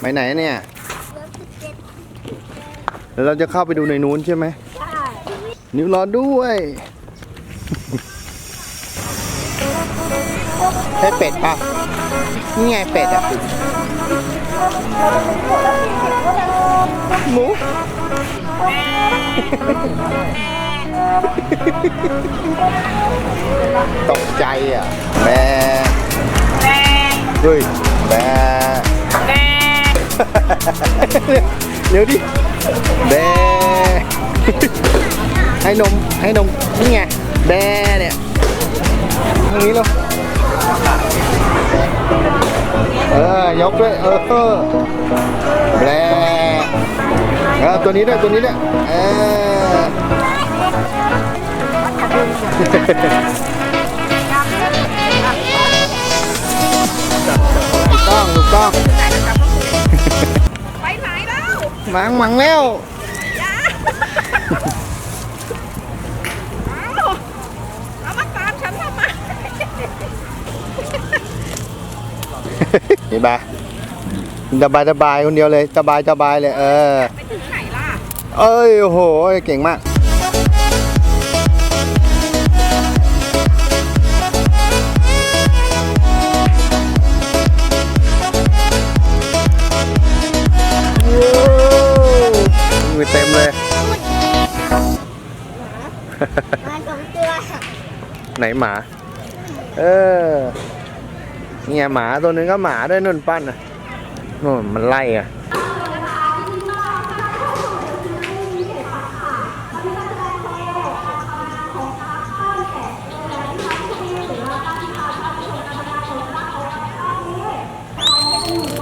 ไปไหนเนี่ยเริ่มสิบเจ็ดแล้วเราจะเข้าไปดูในนู้นใช่ไหมใช่นิ้วรอด้วยใช่เป็ดปะนี่ไงเป็ดอะ หมู ตกใจอะแบเฮ้ย แบเดี๋ยวดิแบให้นมให้นมนี่ไงแบเนี่ยตร แล้วมังมังแล้วเอามาตามฉันทำไมเห็นปะสบายสบายคนเดียวเลยสบายสบายเลย เออ ไปถึงไหนล่ะ เอ้ยโอ้โห เก่งมาก มาสองตัวไหนหมา เออ เนี่ยหมาตัวหนึงก็หมาด้วยนุ่นปั้นอะนู่นมันไล่อะ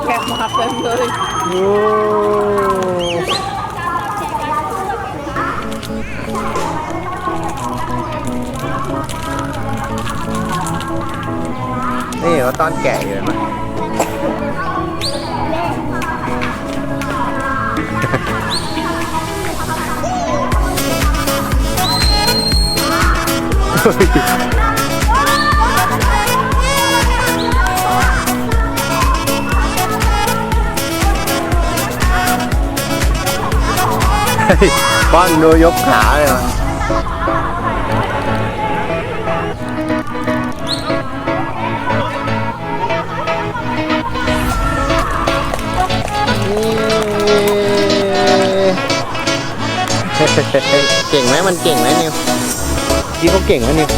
แกะมาเต็มเลยโอ้ นี่เขาตอนแก่อยู่เห็นไหมเฮ้ยป้อนดูยกขาเลยว่ เก่งไหมมันเก่งไหมนิวพี่เขาเก่งไหมนิว